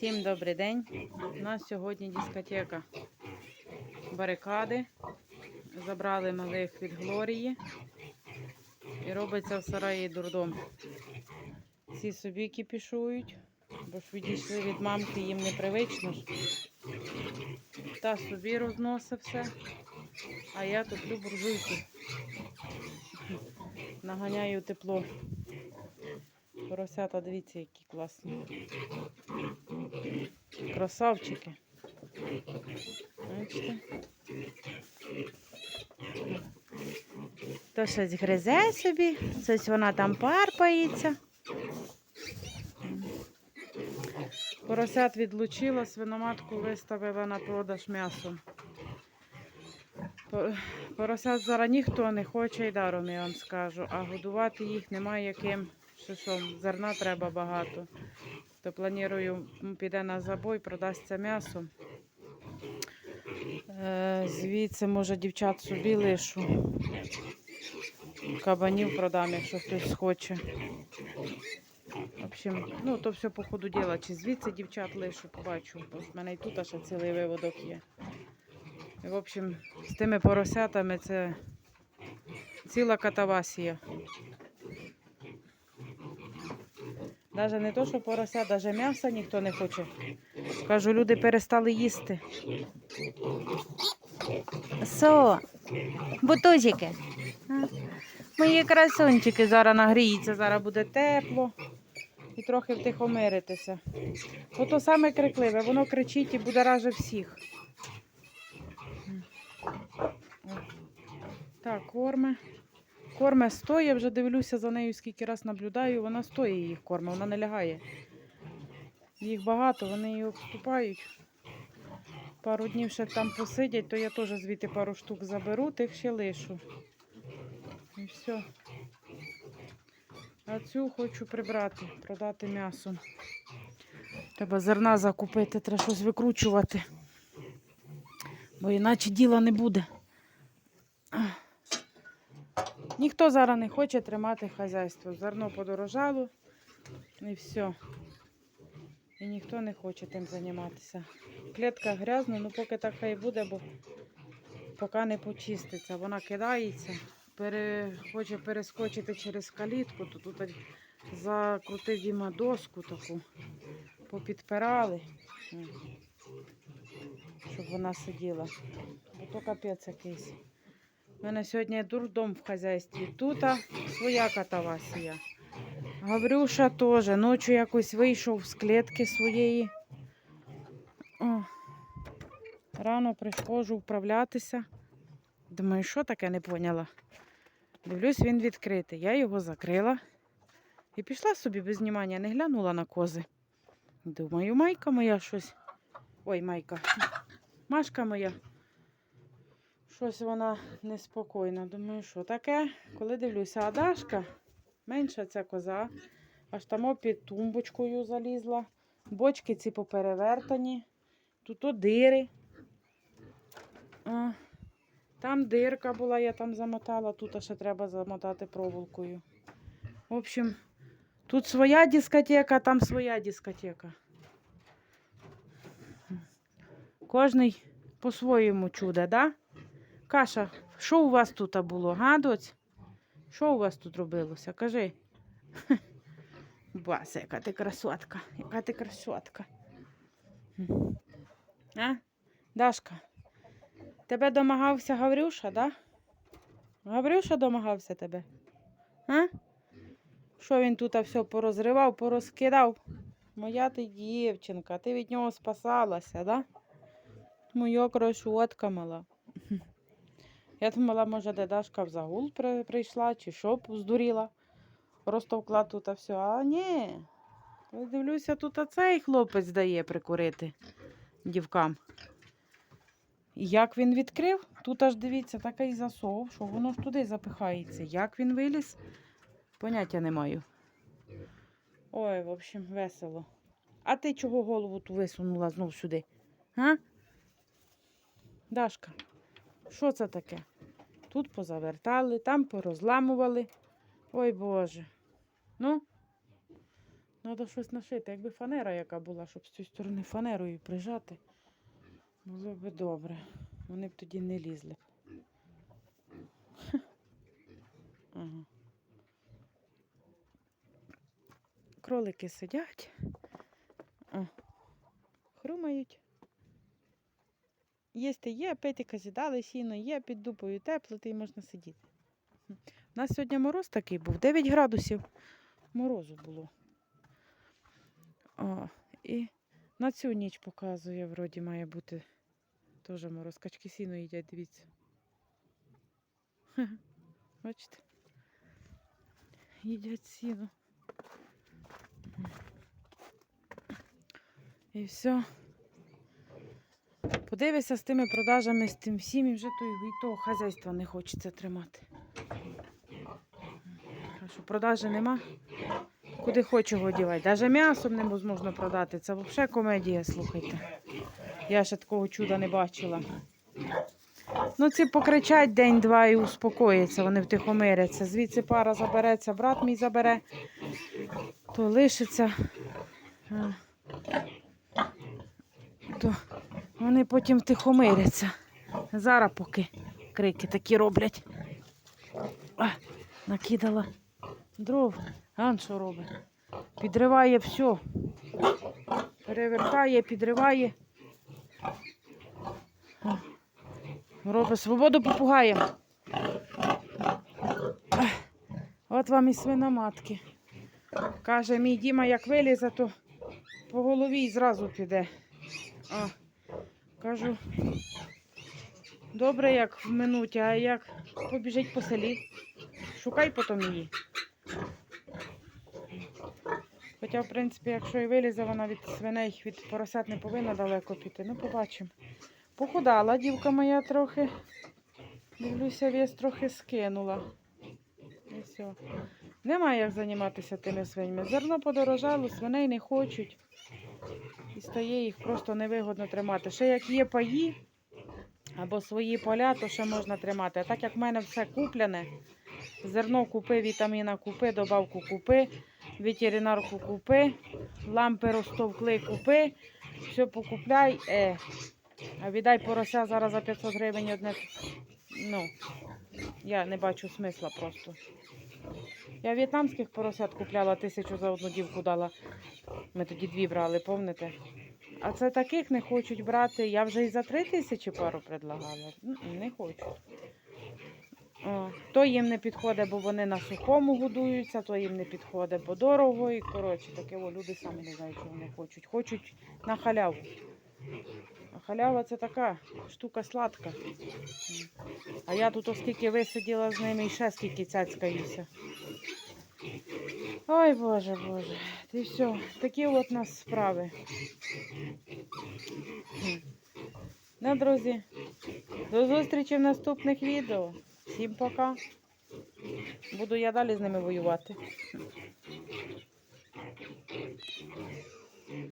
Всім добрий день. У нас сьогодні дискотека. Барикади. Забрали малих від Глорії. І робиться в сараї дурдом. Всі собі кіпішують, бо ж відійшли від мамки, їм непривично ж. Та собі розносить все. А я топлю буржуйки. Наганяю тепло. Поросята, дивіться, які класні. Красавчики. Бачите? То щось гризе собі, щось вона там парпається. Поросят відлучила, свиноматку виставила на продаж м'ясо. Поросят зараз ніхто не хоче і даром, я вам скажу, а годувати їх немає яким. Що що, зерна треба багато. То планую, піде на забой, продасться м'ясо. Е, звідси, може, дівчат собі лишу. Кабанів продам, якщо хтось хоче. В общем, ну то все по ходу діла. Чи звідси дівчат лишу, побачу. В мене і тут аж цілий виводок є. В общем, з тими поросятами це ціла катавасія. Навіть не то, що порося, навіть м'яса ніхто не хоче. Кажу, люди перестали їсти. Со, бутузики. Мої красунчики зараз нагріються, зараз буде тепло і трохи втихомиритися. Ото саме крикливе, воно кричить і будораже всіх. Так, корме. Корме стоє, вже дивлюся за нею, скільки раз наблюдаю, вона стоїть їх корме, вона не лягає. Їх багато, вони її обступають. Пару днів ще там посидять, то я теж звідти пару штук заберу, тих ще лишу. І все. А цю хочу прибрати, продати м'ясо. Треба зерна закупити, треба щось викручувати. Бо іначе діла не буде. Ніхто зараз не хоче тримати хазяйство. Зерно подорожало і все. І ніхто не хоче тим займатися. Клітка грязна, ну поки так хай буде, бо поки не почиститься. Вона кидається, пере... хоче перескочити через калітку, то тут закрутив Діма доску таку, попідпирали, щоб вона сиділа. Бо то капець якийсь. У мене сьогодні дурдом в хазяйстві. Тут своя катавасія. Гаврюша теж. Ночі якось вийшов з клітки своєї. О, рано приходжу вправлятися. Думаю, що таке не поняла. Дивлюсь, він відкритий. Я його закрила і пішла собі без знімання, не глянула на кози. Думаю, майка моя щось. Ой, майка. Машка моя. Щось вона неспокійна. Думаю, що таке? Коли дивлюся, а Дашка, менша ця коза, аж там під тумбочкою залізла. Бочки ці поперевертані. Тут о дири. А, там дирка була, я там замотала, тут ще треба замотати проволокою. В общем, тут своя дискотека, там своя дискотека. Кожний по-своєму чуде, да? Каша, що у вас тут було, га? Що у вас тут робилося? Кажи. Бася, яка ти красотка, яка ти красотка. А? Дашка, тебе домагався Гаврюша, да? Гаврюша домагався тебе? А? Що він тут все порозривав, порозкидав? Моя ти дівчинка, ти від нього спасалася, да? Моя красотка мала. Я думала, може, де Дашка в загул при- прийшла, чи що здуріла. Розтовкла тут а все. А ні. Дивлюся, тут оцей хлопець дає прикурити дівкам. Як він відкрив, тут аж дивіться, такий засов, що воно ж туди запихається. Як він виліз, поняття не маю. Ой, в общем, весело. А ти чого голову ту висунула знов сюди? А? Дашка, що це таке? Тут позавертали, там порозламували. Ой Боже. Ну, Треба щось нашити. Якби фанера яка була, щоб з цієї сторони фанерою прижати, було б добре. Вони б тоді не лізли. Ага. Кролики сидять. О, хрумають. Їсти є, петика з'їдали, сіно є, під дупою тепло, й можна сидіти. У нас сьогодні мороз такий був, 9 градусів морозу було. О, і на цю ніч показує, вроді має бути теж мороз. Качки сіно їдять, дивіться. Бачите? Їдять сіно. І все. Подивися з тими продажами, з тим всім, і вже то, і того хазяйства не хочеться тримати. Що продажі нема? Куди хочу його дівати. М'ясом не можна продати. Це взагалі комедія, слухайте. Я ще такого чуда не бачила. Ну, ці покричать день-два і успокоїться, вони втихомиряться. Звідси пара забереться, брат мій забере, то лишиться. То вони потім втихомиряться. Зараз поки крики такі роблять. Накидала дров. Ан що робить? Підриває все. Перевертає, підриває. Робить свободу попугаєм. От вам і свиноматки. Каже, мій Діма, як вилізе, то по голові і зразу піде. А, кажу, добре, як в минуті, а як побіжить по селі. Шукай потім її. Хоча, в принципі, якщо і вилізе, вона від свиней, від поросят не повинна далеко піти. Ну, побачимо. Похудала дівка моя трохи. Дивлюся, вес трохи скинула. І все. Немає як займатися тими свинями. Зерно подорожало, свиней не хочуть. І стає їх просто невигодно тримати. Ще як є паї або свої поля, то ще можна тримати. А так як в мене все куплене, зерно купи, вітаміна купи, добавку купи, ветеринарку купи, лампи розтовкли купи, все покупляй. Е. А віддай порося зараз за 500 гривень одне. Ну, я не бачу смисла просто. Я в'єтнамських поросят купляла, тисячу за одну дівку дала. Ми тоді дві брали, помните? А це таких не хочуть брати. Я вже і за три тисячі пару предлагала. Не хочуть. О, то їм не підходить, бо вони на сухому годуються, то їм не підходить, бо дорого. І коротше, таке о, люди самі не знають, чого вони хочуть. Хочуть на халяву. А Халява це така штука сладка. А я тут оскільки висиділа з ними і ще скільки цяцькаюся. Ой, Боже, Боже. Ти все, такі от нас справи. Ну, друзі, до зустрічі в наступних відео. Всім пока. Буду я далі з ними воювати.